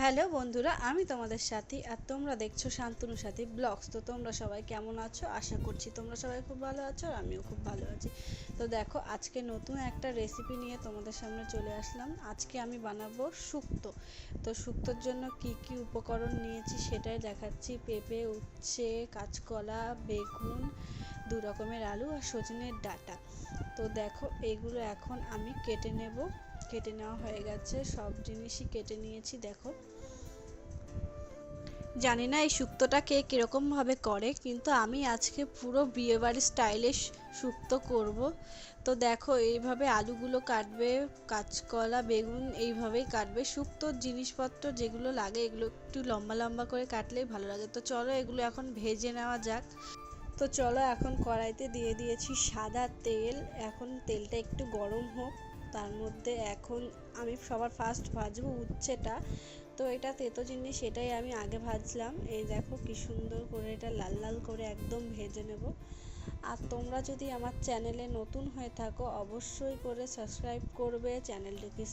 Hello বন্ধুরা, আমি তোমাদের সাথী আর তোমরা দেখছ শান্তনু সাথী ব্লগস। তো তোমরা সবাই কেমন আছো? আশা করছি তোমরা সবাই খুব ভালো আছো আর আমিও খুব ভালো আছি। তো দেখো, আজকে নতুন একটা রেসিপি নিয়ে তোমাদের সামনে চলে আসলাম। আজকে আমি বানাবো শুক্তো। তো শুক্তোর জন্য কি কি উপকরণ নিয়েছি সেটাই দেখাচ্ছি। পেঁপে, উচ্ছে, কাঁচকলা, বেগুন দু রকমের আলু আর সজনের ডাটা। তো দেখো, এগুলো এখন আমি কেটে নেব। কেটে নেওয়া হয়ে গেছে। সব জিনিসই কেটে নিয়েছি, দেখো। জানি না এই শুক্তোটা কে কীরকমভাবে করে, কিন্তু আমি আজকে পুরো বিয়েবাড়ি স্টাইলে শুক্তো করব। তো দেখো, এইভাবে আলুগুলো কাটবে, কাঁচকলা, বেগুন, এইভাবেই কাটবে। শুক্তোর জিনিসপত্র যেগুলো লাগে, এগুলো একটু লম্বা লম্বা করে কাটলেই ভালো লাগে। তো চলো এগুলো এখন ভেজে নেওয়া যাক। তো চলো এখন কড়াইতে দিয়ে দিয়েছি সাদা তেল। এখন তেলটা একটু গরম হোক। তার মধ্যে এখন আমি সবার ফার্স্ট ভাজবো উচ্ছেটা। তো এটা তেতো জিনিস, সেটাই আমি আগে ভাজলাম। এই দেখো কি সুন্দর করে এটা লাল লাল করে একদম ভেজে নেব। আর তোমরা যদি আমার চ্যানেলে নতুন হয়ে থাকো, অবশ্যই করে সাবস্ক্রাইব করবে চ্যানেলটিকে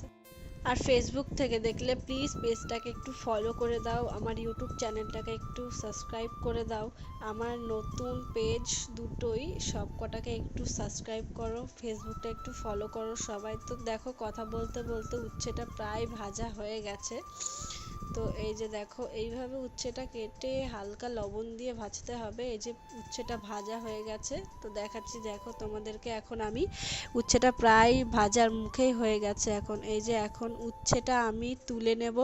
আর ফেসবুক থেকে দেখলে প্লিজ পেজটাকে একটু ফলো করে দাও, আমার ইউটিউব চ্যানেলটাকে একটু সাবস্ক্রাইব করে দাও। আমার নতুন পেজ দুটোই সব কটাকে একটু সাবস্ক্রাইব করো ফেসবুকটা একটু ফলো করো সবাই। তো দেখো, কথা বলতে বলতে উচ্ছেটা প্রায় ভাজা হয়ে গেছে। তো এই যে দেখো, এইভাবে উচ্ছেটা কেটে হালকা লবণ দিয়ে ভাজতে হবে। এই যে উচ্ছেটা ভাজা হয়ে গেছে, তো দেখাচ্ছি দেখো তোমাদেরকে এখন আমি উচ্ছেটা প্রায় ভাজার মুখেই হয়ে গেছে এখন। এই যে এখন উচ্ছেটা আমি তুলে নেব।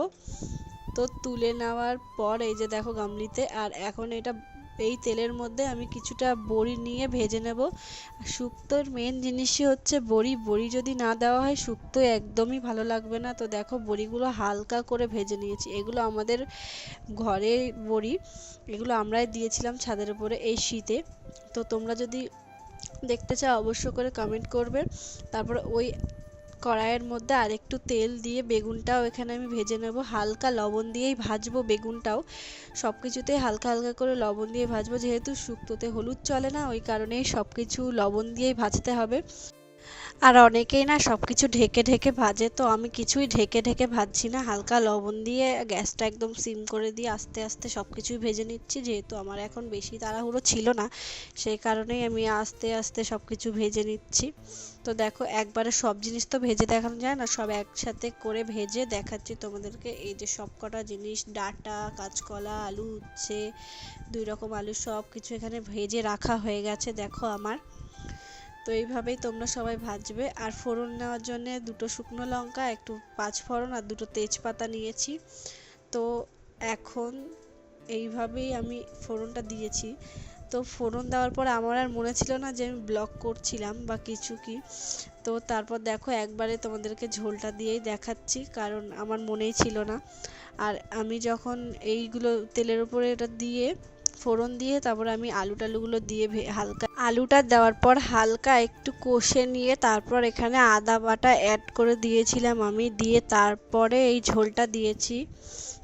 তো তুলে নেওয়ার পর এই যে দেখো গামলিতে, আর এখন এটা এই তেলের মধ্যে আমি কিছুটা বড়ি নিয়ে ভেজে নেব। শুক্তোর মেন জিনিসই হচ্ছে বড়ি। বড়ি যদি না দেওয়া হয়, শুক্তো একদমই ভালো লাগবে না। তো দেখো, বড়িগুলো হালকা করে ভেজে নিয়েছি। এগুলো আমাদের ঘরে বড়ি। এগুলো আমরাই দিয়েছিলাম ছাদের উপরে এই শীতে। তো তোমরা যদি দেখতে চাও অবশ্য করে কমেন্ট করবে। তারপর ওই কড়াইয়ের মধ্যে আর একটু তেল দিয়ে বেগুনটাও এখানে আমি ভেজে নেব। হালকা লবণ দিয়েই ভাজবো বেগুনটাও। সব কিছুতেই হালকা হালকা করে লবণ দিয়ে ভাজবো। যেহেতু শুক্তোতে হলুদ চলে না, ওই কারণেই সব কিছু লবণ দিয়েই ভাজতে হবে। আর অনেকেই না সব কিছু ঢেকে ঢেকে ভাজে, তো আমি কিছুই ঢেকে ঢেকে ভাজছি না। হালকা লবণ দিয়ে গ্যাসটা একদম সিম করে দিয়ে আস্তে আস্তে সব কিছুই ভেজে নিচ্ছি, যেহেতু আমার এখন বেশি তাড়াহুড়ো ছিল না, সেই কারণেই আমি আস্তে আস্তে সব কিছু ভেজে নিচ্ছি। তো দেখো, একবারে সব জিনিস তো ভেজে দেখানো যায় না, সব একসাথে করে ভেজে দেখাচ্ছি তোমাদেরকে। এই যে সব কটা জিনিস, ডাটা, কাঁচকলা, আলু, উচ্ছে, দুই রকম আলু সব কিছু এখানে ভেজে রাখা হয়ে গেছে, দেখো আমার। তো এইভাবেই তোমরা সবাই ভাজবে। আর ফোড়ন নেওয়ার জন্য দুটো শুকনো লঙ্কা, একটু পাঁচ ফোড়ন আর দুটো তেজপাতা নিয়েছি। তো এখন এইভাবেই আমি ফোড়নটা দিয়েছি। তো ফোড়ন দেওয়ার পর আমার আর মনে ছিল না যে আমি ব্লগ করছিলাম বা কিছু কি। তো তারপর দেখো একবারে তোমাদেরকে ঝোলটা দিয়েই দেখাচ্ছি, কারণ আমার মনেই ছিল না। আর আমি যখন এইগুলো তেলের উপরে এটা দিয়ে ফোড়ন দিয়ে, তারপর আমি আলু টালুগুলো দিয়ে হালকা আলুটা দেওয়ার পর হালকা একটু কষে নিয়ে তারপর এখানে আদা বাটা অ্যাড করে দিয়েছিলাম আমি। দিয়ে তারপরে এই ঝোলটা দিয়েছি।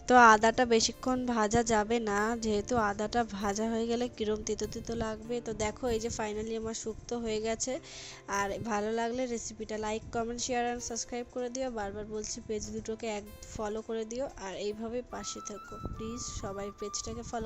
তো আদাটা বেশিক্ষণ ভাজা যাবে না। যেহেতু আদাটা ভাজা হয়ে গেলে কীরম তিতো তিতো লাগবে। তো দেখো এই যে ফাইনালি আমার শুক্তো হয়ে গেছে। আর ভালো লাগলে রেসিপিটা like comment share and subscribe করে দিও। বারবার বলছি পেজ দুটোকে এক ফলো করে দিও। আর এইভাবে পাশে থাকো। প্লিজ সবাই পেজটাকে ফলো